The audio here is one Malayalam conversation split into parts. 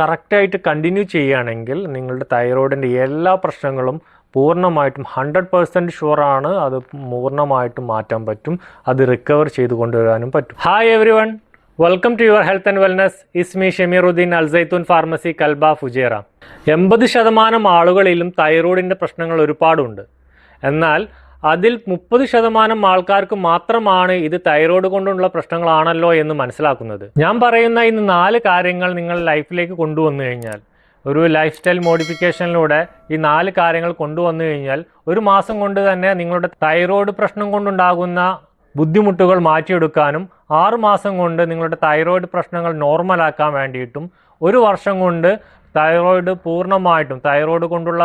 കറക്റ്റായിട്ട് കണ്ടിന്യൂ ചെയ്യുകയാണെങ്കിൽ നിങ്ങളുടെ തൈറോയിഡിന്റെ എല്ലാ പ്രശ്നങ്ങളും പൂർണമായിട്ടും ഹൺഡ്രഡ് പെർസെന്റ് ഷുവറാണ് അത് പൂർണമായിട്ടും മാറ്റാൻ പറ്റും. അത് റിക്കവർ ചെയ്ത് കൊണ്ടുവരാനും പറ്റും. Hi everyone welcome to your health and wellness is me Shameeruddin Al Zaitoon pharmacy Kalba Fujairah എൺപത് ശതമാനം ആളുകളിലും തൈറോയിഡിന്റെ പ്രശ്നങ്ങൾ ഒരുപാടുണ്ട്. എന്നാൽ അതിൽ മുപ്പത് ശതമാനം ആൾക്കാർക്ക് മാത്രമാണ് ഇത് തൈറോയ്ഡ് കൊണ്ടുള്ള പ്രശ്നങ്ങളാണല്ലോ എന്ന് മനസ്സിലാക്കുന്നത്. ഞാൻ പറയുന്ന ഇന്ന് നാല് കാര്യങ്ങൾ നിങ്ങൾ ലൈഫിലേക്ക് കൊണ്ടുവന്നു കഴിഞ്ഞാൽ ഒരു ലൈഫ് സ്റ്റൈൽ മോഡിഫിക്കേഷനിലൂടെ ഈ നാല് കാര്യങ്ങൾ കൊണ്ടുവന്നു കഴിഞ്ഞാൽ ഒരു മാസം കൊണ്ട് തന്നെ നിങ്ങളുടെ തൈറോയ്ഡ് പ്രശ്നം കൊണ്ടുണ്ടാകുന്ന ബുദ്ധിമുട്ടുകൾ മാറ്റിയെടുക്കാനും ആറു മാസം കൊണ്ട് നിങ്ങളുടെ തൈറോയ്ഡ് പ്രശ്നങ്ങൾ നോർമലാക്കാൻ വേണ്ടിയിട്ടും ഒരു വർഷം കൊണ്ട് തൈറോയ്ഡ് പൂർണമായിട്ടും തൈറോയ്ഡ് കൊണ്ടുള്ള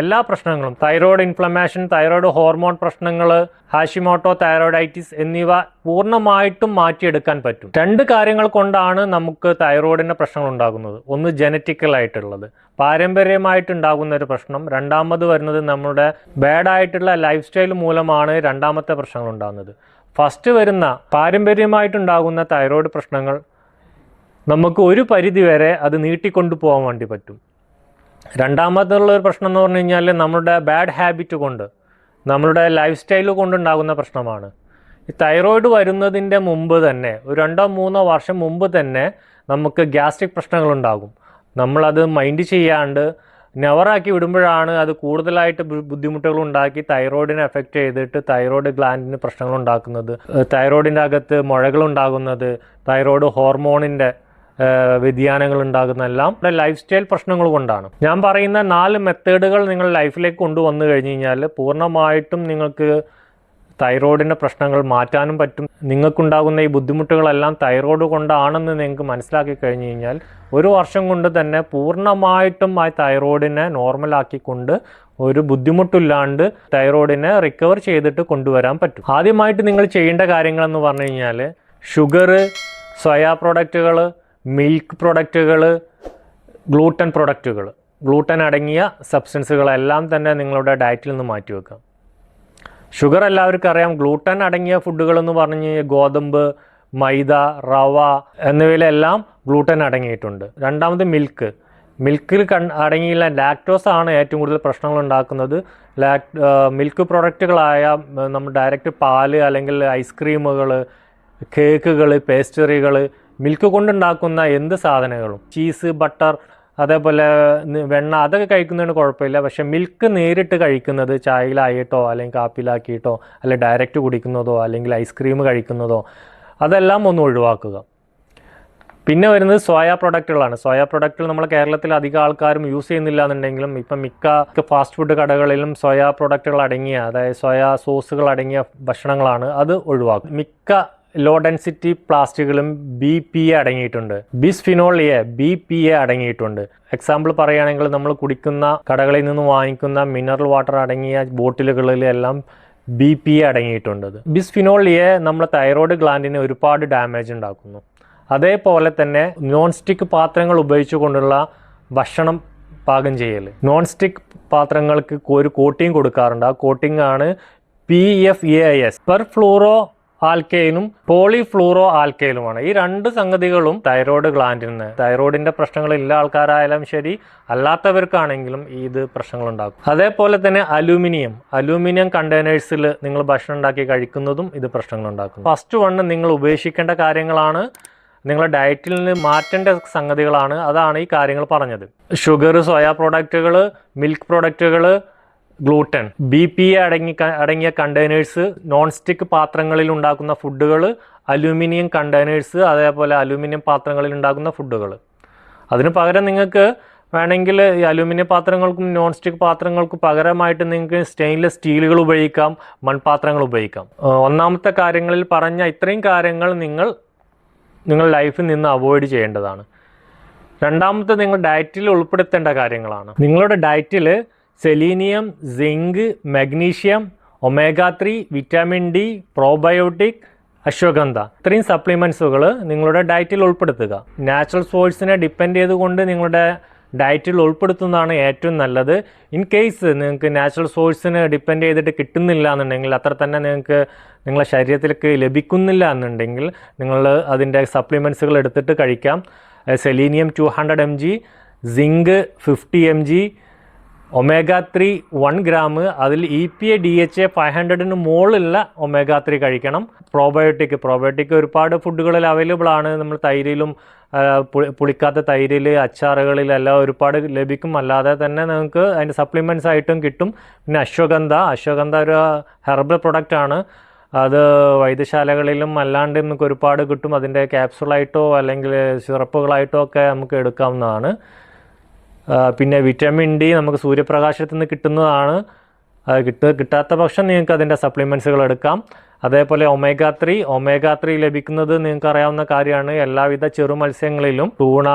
എല്ലാ പ്രശ്നങ്ങളും തൈറോയ്ഡ് ഇൻഫ്ലമേഷൻ തൈറോയ്ഡ് ഹോർമോൺ പ്രശ്നങ്ങൾ ഹാഷിമോട്ടോ തൈറോയ്ഡൈറ്റിസ് എന്നിവ പൂർണമായിട്ടും മാറ്റിയെടുക്കാൻ പറ്റും. രണ്ട് കാര്യങ്ങൾ കൊണ്ടാണ് നമുക്ക് തൈറോയ്ഡിന്റെ പ്രശ്നങ്ങൾ ഉണ്ടാകുന്നത്. ഒന്ന് ജനറ്റിക്കലായിട്ടുള്ളത് പാരമ്പര്യമായിട്ടുണ്ടാകുന്ന ഒരു പ്രശ്നം. രണ്ടാമത് വരുന്നത് നമ്മുടെ ബാഡ് ആയിട്ടുള്ള ലൈഫ് സ്റ്റൈൽ മൂലമാണ് രണ്ടാമത്തെ പ്രശ്നങ്ങൾ ഉണ്ടാകുന്നത്. ഫസ്റ്റ് വരുന്ന പാരമ്പര്യമായിട്ടുണ്ടാകുന്ന തൈറോയ്ഡ് പ്രശ്നങ്ങൾ നമുക്ക് ഒരു പരിധി വരെ അത് നീട്ടിക്കൊണ്ടു പോകാൻ വേണ്ടി പറ്റും. രണ്ടാമതുള്ള ഒരു പ്രശ്നം എന്ന് പറഞ്ഞു കഴിഞ്ഞാൽ നമ്മുടെ ബാഡ് ഹാബിറ്റ് കൊണ്ട് നമ്മളുടെ ലൈഫ് സ്റ്റൈൽ കൊണ്ടുണ്ടാകുന്ന പ്രശ്നമാണ്. ഈ തൈറോയിഡ് വരുന്നതിന്റെ മുമ്പ് തന്നെ ഒരു രണ്ടോ മൂന്നോ വർഷം മുമ്പ് തന്നെ നമുക്ക് ഗ്യാസ്ട്രിക് പ്രശ്നങ്ങളുണ്ടാകും. നമ്മളത് മൈൻഡ് ചെയ്യാണ്ട് നെവറാക്കി വിടുമ്പോഴാണ് അത് കൂടുതലായിട്ട് ബുദ്ധിമുട്ടുകൾ ഉണ്ടാക്കി തൈറോയിഡിനെ എഫക്റ്റ് ചെയ്തിട്ട് തൈറോയിഡ് ഗ്ലാൻഡിന് പ്രശ്നങ്ങൾ ഉണ്ടാക്കുന്നത്. തൈറോയിഡിന്റെ അകത്ത് മുഴകൾ ഉണ്ടാകുന്നത് തൈറോയിഡ് ഹോർമോണിന്റെ വ്യതിയാനങ്ങൾ ഉണ്ടാകുന്നതെല്ലാം ലൈഫ് സ്റ്റൈൽ പ്രശ്നങ്ങൾ കൊണ്ടാണ്. ഞാൻ പറയുന്ന നാല് മെത്തേഡുകൾ നിങ്ങൾ ലൈഫിലേക്ക് കൊണ്ടുവന്നു കഴിഞ്ഞ് കഴിഞ്ഞാൽ പൂർണമായിട്ടും നിങ്ങൾക്ക് തൈറോയിഡിന്റെ പ്രശ്നങ്ങൾ മാറ്റാനും പറ്റും. നിങ്ങൾക്കുണ്ടാകുന്ന ഈ ബുദ്ധിമുട്ടുകളെല്ലാം തൈറോയ്ഡ് കൊണ്ടാണെന്ന് നിങ്ങൾക്ക് മനസ്സിലാക്കി കഴിഞ്ഞ് കഴിഞ്ഞാൽ ഒരു വർഷം കൊണ്ട് തന്നെ പൂർണമായിട്ടും ആ തൈറോയിഡിനെ നോർമലാക്കിക്കൊണ്ട് ഒരു ബുദ്ധിമുട്ടില്ലാണ്ട് തൈറോയിഡിനെ റിക്കവർ ചെയ്തിട്ട് കൊണ്ടുവരാൻ പറ്റും. ആദ്യമായിട്ട് നിങ്ങൾ ചെയ്യേണ്ട കാര്യങ്ങളെന്ന് പറഞ്ഞു കഴിഞ്ഞാൽ ഷുഗർ സോയാ പ്രോഡക്റ്റുകൾ മിൽക്ക് പ്രൊഡക്റ്റുകൾ ഗ്ലൂട്ടൻ പ്രൊഡക്റ്റുകൾ. ഗ്ലൂട്ടൻ അടങ്ങിയ സബ്സ്റ്റൻസുകളെല്ലാം തന്നെ നിങ്ങളുടെ ഡയറ്റിൽ നിന്ന് മാറ്റി വെക്കാം. ഷുഗർ എല്ലാവർക്കും അറിയാം. ഗ്ലൂട്ടൻ അടങ്ങിയ ഫുഡുകൾ എന്ന് പറഞ്ഞ് ഗോതമ്പ് മൈദ റവ എന്നിവയിലെല്ലാം ഗ്ലൂട്ടൻ അടങ്ങിയിട്ടുണ്ട്. രണ്ടാമത് മിൽക്ക്. മിൽക്കിൽ കൺ അടങ്ങിയുള്ള ലാക്ടോസ് ആണ് ഏറ്റവും കൂടുതൽ പ്രശ്നങ്ങൾ ഉണ്ടാക്കുന്നത്. ലാക് മിൽക്ക് പ്രൊഡക്റ്റുകളായ നമ്മൾ ഡയറക്റ്റ് പാൽ അല്ലെങ്കിൽ ഐസ്ക്രീമുകൾ കേക്കുകൾ പേസ്ട്രികൾ മിൽക്ക് കൊണ്ടുണ്ടാക്കുന്ന എന്ത് സാധനങ്ങളും? ചീസ് ബട്ടർ അതേപോലെ വെണ്ണ അതൊക്കെ കഴിക്കുന്നതിന് കുഴപ്പമില്ല. പക്ഷെ മിൽക്ക് നേരിട്ട് കഴിക്കുന്നത് ചായയിലായിട്ടോ അല്ലെങ്കിൽ കാപ്പിയിലാക്കിയിട്ടോ അല്ലെങ്കിൽ ഡയറക്റ്റ് കുടിക്കുന്നതോ അല്ലെങ്കിൽ ഐസ്ക്രീം കഴിക്കുന്നതോ അതെല്ലാം ഒന്ന് ഒഴിവാക്കുക. പിന്നെ വരുന്നത് സോയ പ്രൊഡക്റ്റുകളാണ്. സോയ പ്രൊഡക്റ്റുകൾ നമ്മൾ കേരളത്തിൽ അധികം ആൾക്കാരും യൂസ് ചെയ്യുന്നില്ല എന്നുണ്ടെങ്കിലും ഇപ്പം മിക്ക ഫാസ്റ്റ് ഫുഡ് കടകളിലും സോയ പ്രൊഡക്റ്റുകൾ അടങ്ങിയ അതായത് സോയ സോസുകൾ അടങ്ങിയ ഭക്ഷണങ്ങളാണ് അത് ഒഴിവാക്കും മിക്ക ലോ ഡെൻസിറ്റി പ്ലാസ്റ്റിക്കുകളും ബി പി എ അടങ്ങിയിട്ടുണ്ട്. Bisphenol A B P A അടങ്ങിയിട്ടുണ്ട്. എക്സാമ്പിൾ പറയുകയാണെങ്കിൽ നമ്മൾ കുടിക്കുന്ന കടകളിൽ നിന്ന് വാങ്ങിക്കുന്ന മിനറൽ വാട്ടർ അടങ്ങിയ ബോട്ടിലുകളിലെല്ലാം ബി പി എ അടങ്ങിയിട്ടുണ്ട്. ബിസ്ഫിനോൾ എ നമ്മുടെ തൈറോയ്ഡ് ഗ്ലാൻഡിന് ഒരുപാട് ഡാമേജ് ഉണ്ടാക്കുന്നു. അതേപോലെ തന്നെ നോൺ സ്റ്റിക്ക് പാത്രങ്ങൾ ഉപയോഗിച്ചുകൊണ്ടുള്ള ഭക്ഷണം പാകം ചെയ്യൽ നോൺ സ്റ്റിക്ക് പാത്രങ്ങൾക്ക് ഒരു കോട്ടിങ് കൊടുക്കാറുണ്ട്. ആ കോട്ടിങ് ആണ് P F A S perfluoro ആൽക്കൈനും polyfluoro ആൽക്കൈലുമാണ് ഈ രണ്ട് സംഗതികളും തൈറോയ്ഡ് ഗ്ലാൻഡിന് തൈറോയിഡിന്റെ പ്രശ്നങ്ങൾ ഇല്ല ആൾക്കാരായാലും ശരി അല്ലാത്തവർക്കാണെങ്കിലും ഇത് പ്രശ്നങ്ങൾ ഉണ്ടാക്കും അതേപോലെ തന്നെ അലൂമിനിയം. അലൂമിനിയം കണ്ടെയ്നേഴ്സിൽ നിങ്ങൾ ഭക്ഷണം ഉണ്ടാക്കി കഴിക്കുന്നതും ഇത് പ്രശ്നങ്ങൾ ഉണ്ടാക്കും ഫസ്റ്റ് വണ്ണ് നിങ്ങൾ ഉപേക്ഷിക്കേണ്ട കാര്യങ്ങളാണ്. നിങ്ങളുടെ ഡയറ്റിൽ നിന്ന് മാറ്റേണ്ട സംഗതികളാണ്. അതാണ് ഈ കാര്യങ്ങൾ പറഞ്ഞത്. ഷുഗർ സോയ പ്രോഡക്റ്റുകൾ മിൽക്ക് പ്രോഡക്റ്റുകൾ ഗ്ലൂട്ടൻ ബി പി എ അടങ്ങി അടങ്ങിയ കണ്ടെയ്നേഴ്സ് നോൺ സ്റ്റിക്ക് പാത്രങ്ങളിൽ ഉണ്ടാക്കുന്ന ഫുഡുകൾ അലൂമിനിയം കണ്ടെയ്നേഴ്സ് അതേപോലെ അലൂമിനിയം പാത്രങ്ങളിൽ ഉണ്ടാക്കുന്ന ഫുഡുകൾ അതിന് പകരം നിങ്ങൾക്ക് വേണമെങ്കിൽ ഈ അലൂമിനിയം പാത്രങ്ങൾക്കും നോൺ സ്റ്റിക്ക് പാത്രങ്ങൾക്കും പകരമായിട്ട് നിങ്ങൾക്ക് സ്റ്റെയിൻലെസ് സ്റ്റീലുകൾ ഉപയോഗിക്കാം മൺപാത്രങ്ങൾ ഉപയോഗിക്കാം. ഒന്നാമത്തെ കാര്യങ്ങളിൽ പറഞ്ഞ ഇത്രയും കാര്യങ്ങൾ നിങ്ങൾ നിങ്ങൾ ലൈഫിൽ നിന്ന് അവോയ്ഡ് ചെയ്യേണ്ടതാണ്. രണ്ടാമത്തെ നിങ്ങൾ ഡയറ്റിൽ ഉൾപ്പെടുത്തേണ്ട കാര്യങ്ങളാണ്. നിങ്ങളുടെ ഡയറ്റിൽ selenium zinc magnesium omega three vitamin D probiotic ashwagandha. ഇത്രയും സപ്ലിമെൻസുകൾ നിങ്ങളുടെ ഡയറ്റിൽ ഉൾപ്പെടുത്തുക. നാച്ചുറൽ സോഴ്സിനെ ഡിപ്പെൻഡ് ചെയ്തുകൊണ്ട് നിങ്ങളുടെ ഡയറ്റിൽ ഉൾപ്പെടുത്തുന്നതാണ് ഏറ്റവും നല്ലത്. ഇൻ കേസ് നിങ്ങൾക്ക് നാച്ചുറൽ സോഴ്സിന് ഡിപ്പെൻഡ് ചെയ്തിട്ട് കിട്ടുന്നില്ല എന്നുണ്ടെങ്കിൽ അത്ര തന്നെ നിങ്ങൾക്ക് നിങ്ങളെ ശരീരത്തിലേക്ക് ലഭിക്കുന്നില്ല എന്നുണ്ടെങ്കിൽ നിങ്ങൾ അതിന്റെ സപ്ലിമെൻസുകൾ എടുത്തിട്ട് കഴിക്കാം. Selenium two hundred M G zinc fifty M G omega three one gram. അതിൽ E P A D H A five ഹൺഡ്രഡിന് മുകളിലുള്ള ഒമേഗ ത്രീ കഴിക്കണം. പ്രോബയോട്ടിക്. പ്രോബയോട്ടിക് ഒരുപാട് ഫുഡുകളിൽ അവൈലബിൾ ആണ്. നമ്മൾ തൈരിലും പുളിക്കാത്ത തൈരിൽ അച്ചാറുകളിലെല്ലാം ഒരുപാട് ലഭിക്കും. അല്ലാതെ തന്നെ നിങ്ങൾക്ക് അതിന്റെ സപ്ലിമെന്റ്സ് ആയിട്ടും കിട്ടും. പിന്നെ അശ്വഗന്ധ. അശ്വഗന്ധ ഒരു ഹെർബൽ പ്രൊഡക്റ്റ് ആണ്. അത് വൈദ്യശാലകളിലും അല്ലാണ്ട് നമുക്ക് ഒരുപാട് കിട്ടും. അതിന്റെ ക്യാപ്സുളായിട്ടോ അല്ലെങ്കിൽ സിറപ്പുകളായിട്ടോ ഒക്കെ നമുക്ക് എടുക്കാവുന്നതാണ്. പിന്നെ വിറ്റാമിൻ ഡി നമുക്ക് സൂര്യപ്രകാശത്തിൽ നിന്ന് കിട്ടുന്നതാണ്. കിട്ട കിട്ടാത്ത പക്ഷം നിങ്ങൾക്ക് അതിന്റെ സപ്ലിമെന്റ്സുകൾ എടുക്കാം. അതേപോലെ ഒമേഗ ത്രീ ഒമേഗ ത്രീ ലഭിക്കുന്നത് നിങ്ങൾക്ക് അറിയാവുന്ന കാര്യമാണ്. എല്ലാവിധ ചെറു മത്സ്യങ്ങളിലും ടൂണ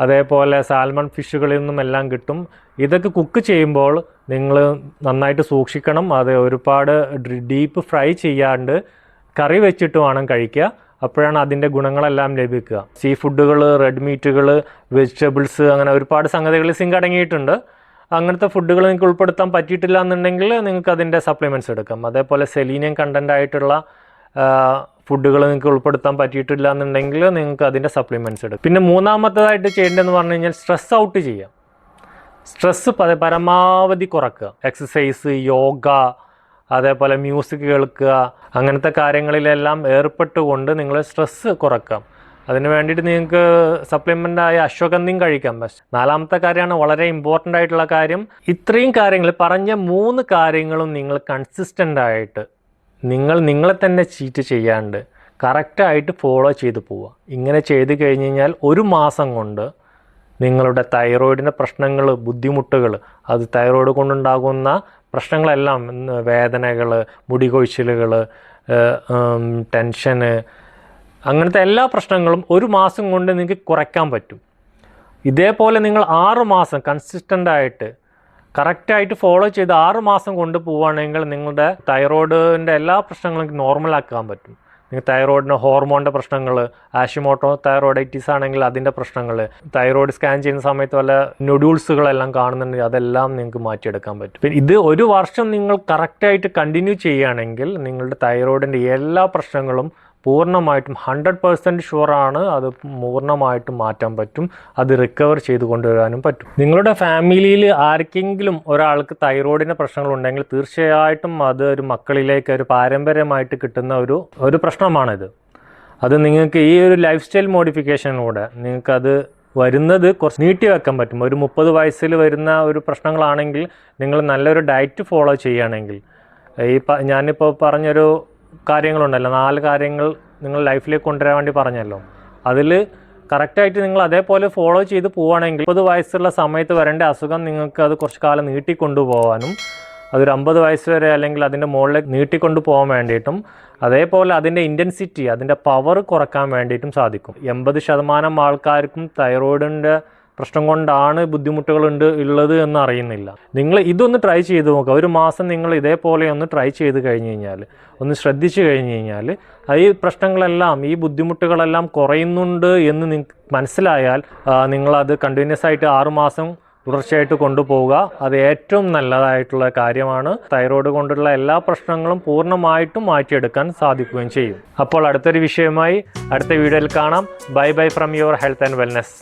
അതേപോലെ സാൽമൺ ഫിഷുകളിൽ നിന്നും എല്ലാം കിട്ടും. ഇതൊക്കെ കുക്ക് ചെയ്യുമ്പോൾ നിങ്ങൾ നന്നായിട്ട് സൂക്ഷിക്കണം. അത് ഒരുപാട് ഡീപ്പ് ഫ്രൈ ചെയ്യാണ്ട് കറി വെച്ചിട്ട് വേണം കഴിക്കുക. അപ്പോഴാണ് അതിന്റെ ഗുണങ്ങളെല്ലാം ലഭിക്കുക. സീ ഫുഡുകൾ റെഡ് മീറ്റുകൾ വെജിറ്റബിൾസ് അങ്ങനെ ഒരുപാട് സംഗതികൾ സിങ്ക് അടങ്ങിയിട്ടുണ്ട്. അങ്ങനത്തെ ഫുഡുകൾ നിങ്ങൾക്ക് ഉൾപ്പെടുത്താൻ പറ്റിയിട്ടില്ല എന്നുണ്ടെങ്കിൽ നിങ്ങൾക്ക് അതിന്റെ സപ്ലിമെന്റ്സ് എടുക്കാം. അതേപോലെ സെലീനിയം കണ്ടന്റ് ആയിട്ടുള്ള ഫുഡുകൾ നിങ്ങൾക്ക് ഉൾപ്പെടുത്താൻ പറ്റിയിട്ടില്ല എന്നുണ്ടെങ്കിൽ നിങ്ങൾക്ക് അതിന്റെ സപ്ലിമെന്റ്സ് എടുക്കാം. പിന്നെ മൂന്നാമത്തേതായിട്ട് ചെയ്യേണ്ടതെന്ന് പറഞ്ഞു കഴിഞ്ഞാൽ സ്ട്രെസ് ഔട്ട് ചെയ്യാം. സ്ട്രെസ്സ് പരമാവധി കുറക്കുക. എക്സസൈസ് യോഗ അതേപോലെ മ്യൂസിക് കേൾക്കുക അങ്ങനത്തെ കാര്യങ്ങളിലെല്ലാം ഏർപ്പെട്ടുകൊണ്ട് നിങ്ങൾ സ്ട്രെസ്സ് കുറക്കാം. അതിന് വേണ്ടിയിട്ട് നിങ്ങൾക്ക് സപ്ലിമെന്റായ അശ്വഗന്ധിയും കഴിക്കാം. പക്ഷെ നാലാമത്തെ കാര്യമാണ് വളരെ ഇമ്പോർട്ടന്റ് ആയിട്ടുള്ള കാര്യം. ഇത്രയും കാര്യങ്ങൾ പറഞ്ഞ മൂന്ന് കാര്യങ്ങളും നിങ്ങൾ കൺസിസ്റ്റന്റ് ആയിട്ട് നിങ്ങൾ നിങ്ങളെ തന്നെ ചീറ്റ് ചെയ്യാണ്ട് കറക്റ്റായിട്ട് ഫോളോ ചെയ്ത് പോവുക. ഇങ്ങനെ ചെയ്ത് കഴിഞ്ഞ് കഴിഞ്ഞാൽ ഒരു മാസം കൊണ്ട് നിങ്ങളുടെ തൈറോയിഡിന്റെ പ്രശ്നങ്ങൾ ബുദ്ധിമുട്ടുകൾ അത് തൈറോയിഡ് കൊണ്ടുണ്ടാകുന്ന പ്രശ്നങ്ങളെല്ലാം വേദനകൾ മുടി കൊഴിച്ചിലുകൾ ടെൻഷന് അങ്ങനത്തെ എല്ലാ പ്രശ്നങ്ങളും ഒരു മാസം കൊണ്ട് നിങ്ങൾക്ക് കുറയ്ക്കാൻ പറ്റും. ഇതേപോലെ നിങ്ങൾ ആറ് മാസം കൺസിസ്റ്റന്റ് ആയിട്ട് കറക്റ്റായിട്ട് ഫോളോ ചെയ്ത് ആറ് മാസം കൊണ്ട് പോവുകയാണെങ്കിൽ നിങ്ങളുടെ തൈറോയിഡിന്റെ എല്ലാ പ്രശ്നങ്ങളും നോർമലാക്കാൻ പറ്റും. നിങ്ങൾ തൈറോയിഡിന് ഹോർമോണിന്റെ പ്രശ്നങ്ങൾ ആഷിമോട്ടോ തൈറോയിഡൈറ്റിസ് ആണെങ്കിൽ അതിന്റെ പ്രശ്നങ്ങൾ തൈറോയിഡ് സ്കാൻ ചെയ്യുന്ന സമയത്ത് വല്ല നൊഡ്യൂൾസുകളെല്ലാം കാണുന്നുണ്ടെങ്കിൽ അതെല്ലാം നിങ്ങൾക്ക് മാറ്റിയെടുക്കാൻ പറ്റും. പിന്നെ ഇത് ഒരു വർഷം നിങ്ങൾ കറക്റ്റായിട്ട് കണ്ടിന്യൂ ചെയ്യുകയാണെങ്കിൽ നിങ്ങളുടെ തൈറോയിഡിന്റെ എല്ലാ പ്രശ്നങ്ങളും പൂർണമായിട്ടും ഹൺഡ്രഡ് പെർസെന്റ് ഷുവറാണ് അത് പൂർണമായിട്ടും മാറ്റാൻ പറ്റും. അത് റിക്കവർ ചെയ്ത് കൊണ്ടുവരാനും പറ്റും. നിങ്ങളുടെ ഫാമിലിയിൽ ആർക്കെങ്കിലും ഒരാൾക്ക് തൈറോയിഡിന്റെ പ്രശ്നങ്ങളുണ്ടെങ്കിൽ തീർച്ചയായിട്ടും അത് ഒരു മക്കളിലേക്ക് ഒരു പാരമ്പര്യമായിട്ട് കിട്ടുന്ന ഒരു ഒരു പ്രശ്നമാണിത്. അത് നിങ്ങൾക്ക് ഈ ഒരു ലൈഫ് സ്റ്റൈൽ മോഡിഫിക്കേഷനിലൂടെ നിങ്ങൾക്കത് വരുന്നത് കുറച്ച് നീട്ടി വെക്കാൻ പറ്റും. ഒരു മുപ്പത് വയസ്സിൽ വരുന്ന ഒരു പ്രശ്നങ്ങളാണെങ്കിൽ നിങ്ങൾ നല്ലൊരു ഡയറ്റ് ഫോളോ ചെയ്യുകയാണെങ്കിൽ ഈ ഞാനിപ്പോൾ പറഞ്ഞൊരു കാര്യങ്ങളുണ്ടല്ലോ. നാല് കാര്യങ്ങൾ നിങ്ങൾ ലൈഫിലേക്ക് കൊണ്ടുവരാൻ വേണ്ടി പറഞ്ഞല്ലോ. അതിൽ കറക്റ്റായിട്ട് നിങ്ങൾ അതേപോലെ ഫോളോ ചെയ്ത് പോവുകയാണെങ്കിൽ മുപ്പത് വയസ്സുള്ള സമയത്ത് വരേണ്ട അസുഖം നിങ്ങൾക്ക് അത് കുറച്ച് കാലം നീട്ടിക്കൊണ്ടുപോകാനും അതൊരു അമ്പത് വയസ്സ് വരെ അല്ലെങ്കിൽ അതിന്റെ മുകളിലേക്ക് നീട്ടിക്കൊണ്ട് പോകാൻ വേണ്ടിയിട്ടും അതേപോലെ അതിന്റെ ഇന്റൻസിറ്റി അതിന്റെ പവർ കുറയ്ക്കാൻ വേണ്ടിയിട്ടും സാധിക്കും. എൺപത് ശതമാനം ആൾക്കാർക്കും തൈറോയിഡിന്റെ പ്രശ്നം കൊണ്ടാണ് ബുദ്ധിമുട്ടുകളുണ്ട് ഉള്ളത് എന്ന് അറിയുന്നില്ല. നിങ്ങൾ ഇതൊന്ന് ട്രൈ ചെയ്ത് നോക്കുക ഒരു മാസം നിങ്ങൾ ഇതേപോലെ ഒന്ന് ട്രൈ ചെയ്ത് കഴിഞ്ഞ് കഴിഞ്ഞാൽ ഒന്ന് ശ്രദ്ധിച്ചു കഴിഞ്ഞ് കഴിഞ്ഞാൽ ഈ പ്രശ്നങ്ങളെല്ലാം ഈ ബുദ്ധിമുട്ടുകളെല്ലാം കുറയുന്നുണ്ട് എന്ന് നിങ്ങൾക്ക് മനസ്സിലായാൽ നിങ്ങളത് കണ്ടിന്യൂസ് ആയിട്ട് ആറുമാസം തുടർച്ചയായിട്ട് കൊണ്ടുപോവുക. അത് ഏറ്റവും നല്ലതായിട്ടുള്ള കാര്യമാണ്. തൈറോയ്ഡ് കൊണ്ടുള്ള എല്ലാ പ്രശ്നങ്ങളും പൂർണമായിട്ടും മാറ്റിയെടുക്കാൻ സാധിക്കുകയും ചെയ്യും. അപ്പോൾ അടുത്തൊരു വിഷയമായി അടുത്ത വീഡിയോയിൽ കാണാം. Bye bye from your health and wellness